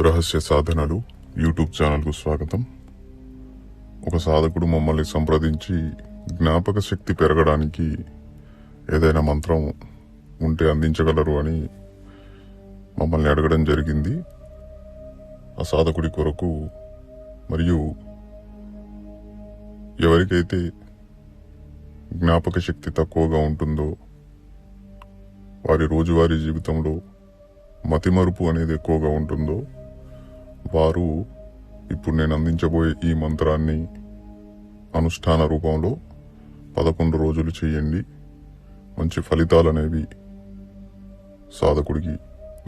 రహస్య సాధనలు యూట్యూబ్ ఛానల్కు స్వాగతం. ఒక సాధకుడు మమ్మల్ని సంప్రదించి జ్ఞాపక శక్తి పెరగడానికి ఏదైనా మంత్రం ఉంటే అందించగలరు అని మమ్మల్ని అడగడం జరిగింది. ఆ సాధకుడి కొరకు మరియు ఎవరికైతే జ్ఞాపక శక్తి తక్కువగా ఉంటుందో వారి రోజువారీ జీవితంలో మతిమరుపు అనేది ఎక్కువగా ఉంటుందో వారు ఇప్పుడు నేను అందించబోయే ఈ మంత్రాన్ని అనుష్ఠాన రూపంలో పదకొండు రోజులు చేయండి. మంచి ఫలితాలు అనేవి సాధకుడికి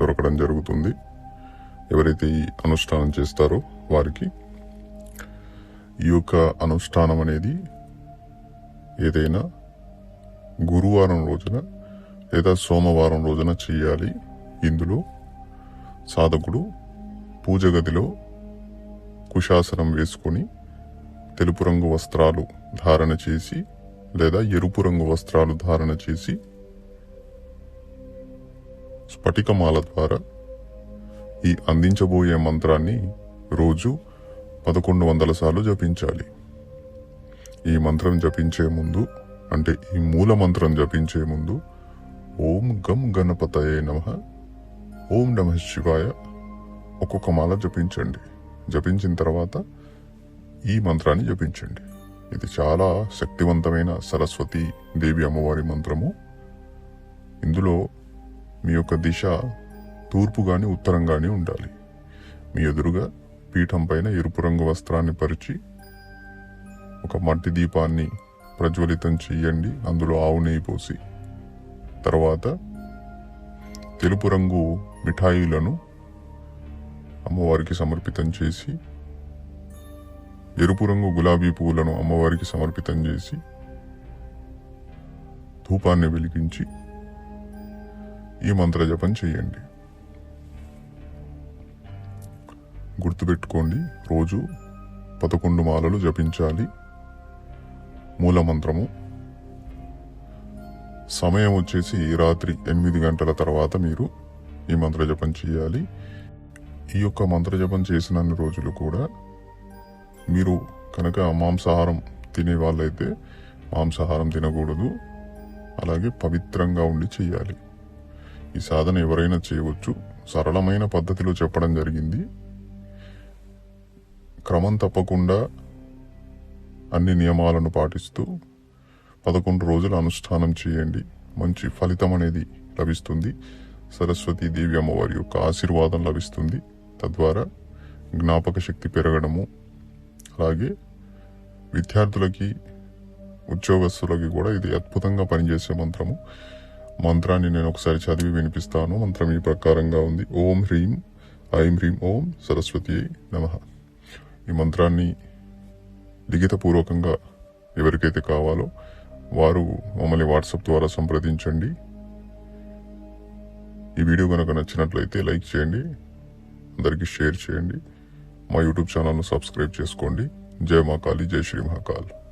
దొరకడం జరుగుతుంది. ఎవరైతే ఈ అనుష్ఠానం చేస్తారో వారికి ఈ యొక్క అనుష్ఠానం అనేది ఏదైనా గురువారం రోజున లేదా సోమవారం రోజున చేయాలి. ఇందులో సాధకుడు పూజ గదిలో కుశాసనం వేసుకొని తెలుపు రంగు వస్త్రాలు ధారణ చేసి లేదా ఎరుపు రంగు వస్త్రాలు ధారణ చేసి స్ఫటికమాల ద్వారా ఈ అందించబోయే మంత్రాన్ని రోజు పదకొండు వందల సార్లు జపించాలి. ఈ మంత్రం జపించే ముందు అంటే ఈ మూల మంత్రం జపించే ముందు ఓం గం గణపతయే నమ ఓం నమ శివాయ. ఒక్కొక్క మాల జపించండి. జపించిన తర్వాత ఈ మంత్రాన్ని జపించండి. ఇది చాలా శక్తివంతమైన సరస్వతి దేవి అమ్మవారి మంత్రము. ఇందులో మీ యొక్క దిశ తూర్పు కానీ ఉత్తరం కానీ ఉండాలి. మీ ఎదురుగా పీఠం పైన ఎరుపు రంగు వస్త్రాన్ని పరిచి ఒక మట్టి దీపాన్ని ప్రజ్వలితం చెయ్యండి అందులో ఆవు నెయ్యి పోసి. తర్వాత తెలుపు రంగు మిఠాయిలను అమ్మవారికి సమర్పితం చేసి ఎరుపు రంగు గులాబీ పువ్వులను అమ్మవారికి సమర్పితం చేసి ధూపాన్ని వెలిగించి ఈ మంత్ర జపం చేయండి. గుర్తుపెట్టుకోండి రోజు పదకొండు మాలలు జపించాలి. మూల మంత్రము. సమయం వచ్చేసి రాత్రి ఎనిమిది గంటల తర్వాత మీరు ఈ మంత్ర జపం చేయాలి. ఈ యొక్క మంత్రజపం చేసినన్ని రోజులు కూడా మీరు కనుక మాంసాహారం తినే వాళ్ళైతే మాంసాహారం తినకూడదు. అలాగే పవిత్రంగా ఉండి చేయాలి. ఈ సాధన ఎవరైనా చేయవచ్చు. సరళమైన పద్ధతిలో చెప్పడం జరిగింది. క్రమం తప్పకుండా అన్ని నియమాలను పాటిస్తూ పదకొండు రోజులు అనుష్ఠానం చేయండి. మంచి ఫలితం అనేది లభిస్తుంది. సరస్వతీ దేవి అమ్మవారి యొక్క ఆశీర్వాదం లభిస్తుంది. తద్వారా జ్ఞాపక శక్తి పెరగడము అలాగే విద్యార్థులకి ఉద్యోగస్తులకి కూడా ఇది అద్భుతంగా పనిచేసే మంత్రము. మంత్రాన్ని నేను ఒకసారి చదివి వినిపిస్తాను. మంత్రం ఈ ప్రకారంగా ఉంది. ఓం హ్రీం ఐం హ్రీం ఓం సరస్వతి నమ. ఈ మంత్రాన్ని లిఖితపూర్వకంగా ఎవరికైతే కావాలో వారు మమ్మల్ని వాట్సాప్ ద్వారా సంప్రదించండి. ఈ వీడియో కనుక నచ్చినట్లయితే లైక్ చేయండి. అందరికీ షేర్ చేయండి. మా యూట్యూబ్ ఛానల్ను సబ్స్క్రైబ్ చేసుకోండి. జై మహాకాళి కాళీ జై శ్రీ మహాకాల్